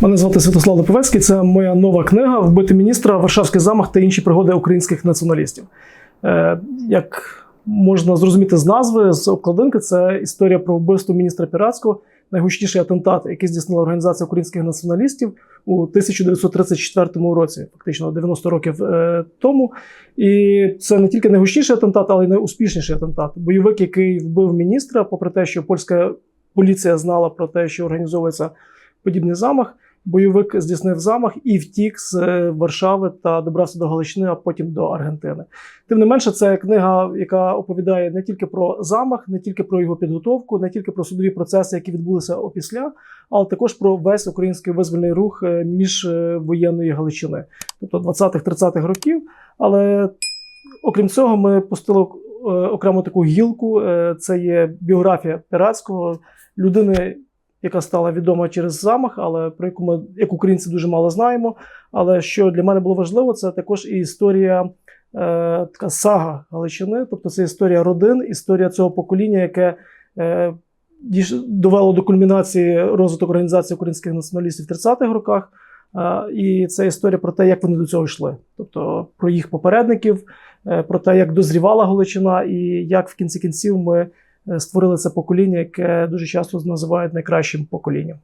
Мене звати Святослав Липовецький. Це моя нова книга Вбити міністра, Варшавський замах та інші пригоди українських націоналістів. Е, як можна зрозуміти з назви, з обкладинки, це історія про вбивство міністра Піратського, найгучніший атентат, який здійснила організація українських націоналістів у 1934 році, фактично 90 років е, тому. І це не тільки найгучніший атентат, але й найуспішніший атентат. Бойовик, який вбив міністра, попри те, що польська поліція знала про те, що організовується подібний замах. Бойовик здійснив замах і втік з е, Варшави та добрався до Галичини, а потім до Аргентини. Тим не менше, це книга, яка оповідає не тільки про замах, не тільки про його підготовку, не тільки про судові процеси, які відбулися опісля, але також про весь український визвольний рух е, між е, воєнної Галичини, тобто 20-30-х років. Але окрім цього, ми пустили окрему таку гілку. Це є біографія Піратського, людини, яка стала відома через замах, але про яку ми, як українці, дуже мало знаємо. Але що для мене було важливо, це також і історія, е, така сага Галичини, тобто це історія родин, історія цього покоління, яке е, довело до кульмінації розвиток організації українських націоналістів в 30-х роках. Е, І це історія про те, як вони до цього йшли, тобто про їх попередників, е, про те, як дозрівала Галичина, і як в кінці кінців ми створили це покоління, яке дуже часто називають найкращим поколінням.